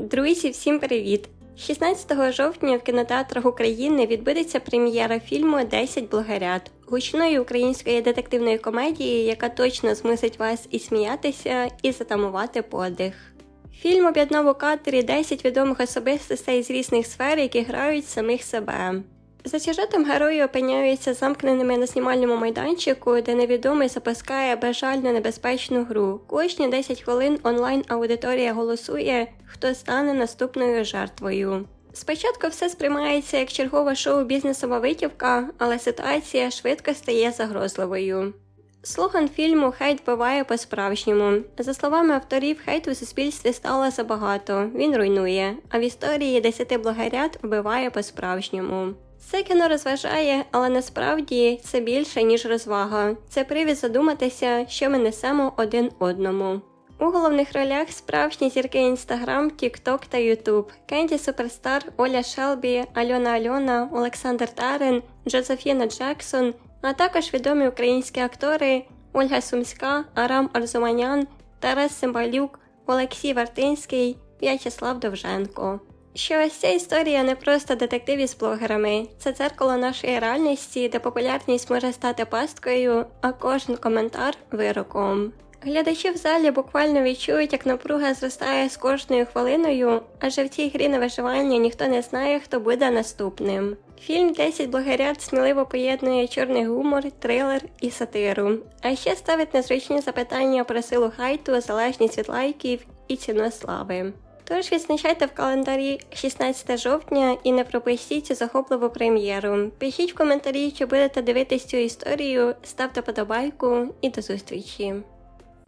Друзі, всім привіт! 16 жовтня в кінотеатрах України відбудеться прем'єра фільму «10 блогерят гучної української детективної комедії, яка точно змусить вас і сміятися, і затамувати подих. Фільм об'єднав у кадрі 10 відомих особистостей з різних сфер, які грають самих себе. За сюжетом герої опиняються замкненими на знімальному майданчику, де невідомий запускає безжально небезпечну гру. Кожні 10 хвилин онлайн-аудиторія голосує, хто стане наступною жертвою. Спочатку все сприймається як чергова шоу бізнесова витівка, але ситуація швидко стає загрозливою. Слоган фільму Хейт буває по-справжньому. За словами авторів, хейту в суспільстві стало забагато. Він руйнує. А в історії десяти блогерят вбиває по-справжньому. Це кіно розважає, але насправді це більше ніж розвага. Це привід задуматися, що ми несемо один одному. У головних ролях справжні зірки Інстаграм, Тікток та Ютуб, Кенді Суперстар, Оля Шелбі, Альона Альона, Олександр Тарин, Джозефіна Джексон, а також відомі українські актори Ольга Сумська, Арам Арзуманян, Тарас Симбалюк, Олексій Вартинський, В'ячеслав Довженко. Що ось ця історія не просто детектив із блогерами, це дзеркало нашої реальності, де популярність може стати пасткою, а кожен коментар вироком. Глядачі в залі буквально відчують, як напруга зростає з кожною хвилиною, адже в цій грі на виживання ніхто не знає, хто буде наступним. Фільм «10 блогерят сміливо поєднує чорний гумор, трилер і сатиру, а ще ставить незручні запитання про силу хайту, залежність від лайків і ціну слави. Тож відзначайте в календарі 16 жовтня і не пропустіть цю захопливу прем'єру. Пишіть в коментарі, чи будете дивитись цю історію, ставте подобайку і до зустрічі.